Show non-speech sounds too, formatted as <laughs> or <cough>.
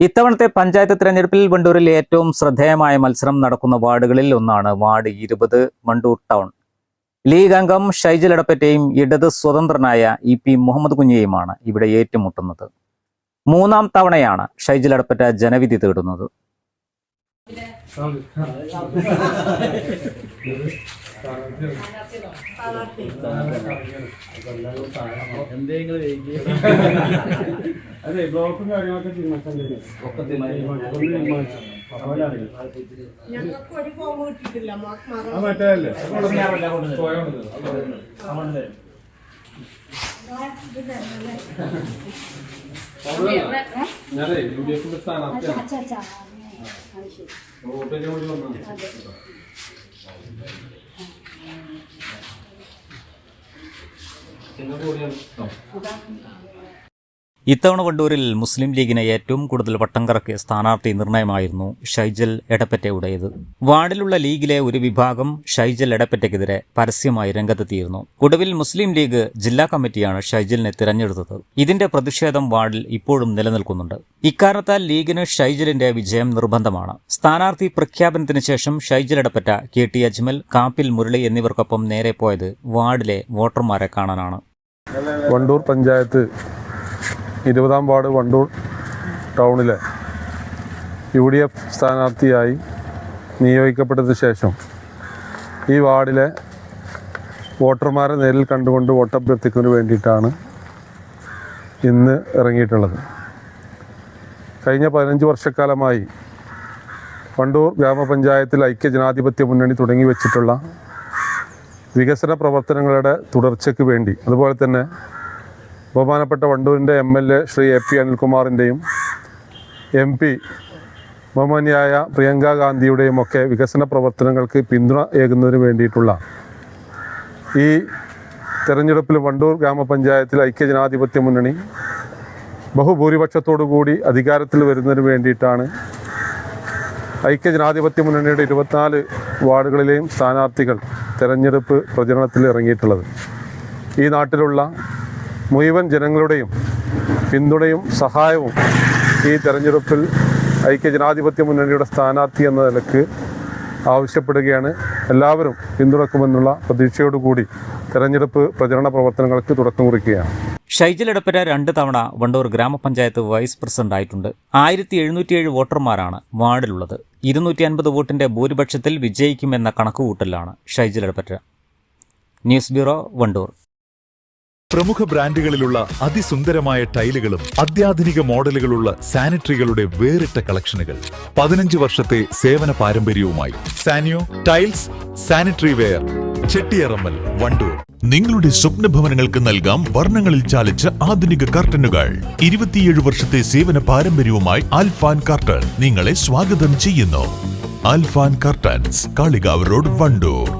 ഇത്തവണത്തെ പഞ്ചായത്ത് തെരഞ്ഞെടുപ്പിൽ വണ്ടൂരിൽ ഏറ്റവും ശ്രദ്ധേയമായ മത്സരം നടക്കുന്ന വാർഡുകളിൽ ഒന്നാണ് വാർഡ് ഇരുപത് വണ്ടൂർ ടൗൺ. ലീഗ് അംഗം ഷൈജൽ എടപ്പറ്റയും ഇടത് സ്വതന്ത്രനായ ഇ പി മുഹമ്മദ് കുഞ്ഞിയുമാണ് ഇവിടെ ഏറ്റുമുട്ടുന്നത്. മൂന്നാം തവണയാണ് ഷൈജൽ എടപ്പറ്റ ജനവിധി തേടുന്നത്. <laughs> അതെ ബ്ലോക്കും കാര്യങ്ങളൊക്കെ ഞാനേ യു ഡി എഫിന്റെ സ്ഥാനാർത്ഥിയാണ് പിന്നെ കൂടിയാണ്. ഇത്തവണ വണ്ടൂരിൽ മുസ്ലിം ലീഗിനെ ഏറ്റവും കൂടുതൽ വട്ടം കറക്കിയ സ്ഥാനാർത്ഥി നിർണയമായിരുന്നു ഷൈജൽ എടപ്പറ്റയുടേത്. വാർഡിലുള്ള ലീഗിലെ ഒരു വിഭാഗം ഷൈജൽ എടപ്പറ്റയ്ക്കെതിരെ പരസ്യമായി രംഗത്തെത്തിയിരുന്നു. ഒടുവിൽ മുസ്ലിം ലീഗ് ജില്ലാ കമ്മിറ്റിയാണ് ഷൈജലിനെ തിരഞ്ഞെടുത്തത്. ഇതിന്റെ പ്രതിഷേധം വാർഡിൽ ഇപ്പോഴും നിലനിൽക്കുന്നുണ്ട്. ഇക്കാരണത്താൽ ലീഗിന് ഷൈജലിന്റെ വിജയം നിർബന്ധമാണ്. സ്ഥാനാർത്ഥി പ്രഖ്യാപനത്തിന് ശേഷം ഷൈജൽ എടപ്പറ്റ കെ ടി അജ്മൽ കാപ്പിൽ മുരളി എന്നിവർക്കൊപ്പം നേരെ പോയത് വാർഡിലെ വോട്ടർമാരെ കാണാനാണ്. വണ്ടൂർ പഞ്ചായത്ത് ഇരുപതാം വാർഡ് വണ്ടൂർ ടൗണിലെ യു ഡി എഫ് സ്ഥാനാർത്ഥിയായി നിയോഗിക്കപ്പെട്ടതിന് ശേഷം ഈ വാർഡിലെ വോട്ടർമാരെ നേരിൽ കണ്ടുകൊണ്ട് വോട്ടഭ്യർത്ഥിക്കുന്നതിന് വേണ്ടിയിട്ടാണ് ഇന്ന് ഇറങ്ങിയിട്ടുള്ളത്. കഴിഞ്ഞ പതിനഞ്ച് വർഷക്കാലമായി വണ്ടൂർ ഗ്രാമപഞ്ചായത്തിൽ ഐക്യ ജനാധിപത്യ മുന്നണി തുടങ്ങി വെച്ചിട്ടുള്ള വികസന പ്രവർത്തനങ്ങളുടെ തുടർച്ചയ്ക്ക് വേണ്ടി അതുപോലെ തന്നെ ബഹുമാനപ്പെട്ട വണ്ടൂരിന്റെ M L A Shri A P അനിൽകുമാറിന്റെയും M P ബഹുമാനിയായ Priyanka ഗാന്ധിയുടെയും ഒക്കെ വികസന പ്രവർത്തനങ്ങൾക്ക് പിന്തുണ ഏകുന്നതിന് വേണ്ടിയിട്ടുള്ള ഈ തെരഞ്ഞെടുപ്പിൽ വണ്ടൂർ ഗ്രാമപഞ്ചായത്തിൽ ഐക്യജനാധിപത്യ മുന്നണി ബഹുഭൂരിപക്ഷത്തോടു കൂടി അധികാരത്തിൽ വരുന്നതിന് വേണ്ടിയിട്ടാണ് ഐക്യജനാധിപത്യ മുന്നണിയുടെ ഇരുപത്തിനാല് വാർഡുകളിലെയും സ്ഥാനാർത്ഥികൾ തെരഞ്ഞെടുപ്പ് പ്രചരണത്തിൽ ഇറങ്ങിയിട്ടുള്ളത്. ഈ നാട്ടിലുള്ള മുഴുവൻ ജനങ്ങളുടെയും പിന്തുണയും സഹായവും ഈ തെരഞ്ഞെടുപ്പിൽ ഐക്യ ജനാധിപത്യ മുന്നണിയുടെ സ്ഥാനാർത്ഥി എന്ന നിലയ്ക്ക് ആവശ്യപ്പെടുകയാണ്. എല്ലാവരും പിന്തുണക്കുമെന്നുള്ള പ്രതീക്ഷയോടുകൂടി തെരഞ്ഞെടുപ്പ് പ്രചരണ പ്രവർത്തനങ്ങൾക്ക് തുടക്കം കുറിക്കുകയാണ്. ഷൈജൽ എടപ്പര രണ്ട് തവണ വണ്ടൂർ ഗ്രാമപഞ്ചായത്ത് വൈസ് പ്രസിഡന്റ് ആയിട്ടുണ്ട്. ആയിരത്തി എഴുന്നൂറ്റിയേഴ് വോട്ടർമാരാണ് വാർഡിലുള്ളത്. ഇരുന്നൂറ്റി അൻപത് വോട്ടിന്റെ ഭൂരിപക്ഷത്തിൽ വിജയിക്കുമെന്ന കണക്കുകൂട്ടലാണ് Shaijal Edappatta. News bureau Wandoor. പ്രമുഖ ബ്രാൻഡുകളിലുള്ള അതിസുന്ദരമായ ടൈലുകളും അത്യാധുനിക മോഡലുകളുള്ള സാനിറ്ററികളുടെ വേറിട്ട കളക്ഷനുകൾ. പതിനഞ്ച് വർഷത്തെ സേവന പാരമ്പര്യവുമായി Sanio tiles sanitary ware Chettiyarammal Wandoor. നിങ്ങളുടെ സ്വപ്ന ഭവനങ്ങൾക്ക് നൽകാം വർണങ്ങളിൽ ചാലിച്ച ആധുനിക കർട്ടനുകൾ. ഇരുപത്തിയേഴ് വർഷത്തെ സേവന പാരമ്പര്യവുമായി ആൽഫാൻ കർട്ടൻ നിങ്ങളെ സ്വാഗതം ചെയ്യുന്നു. Alfan curtains Kalikavu road Wandoor.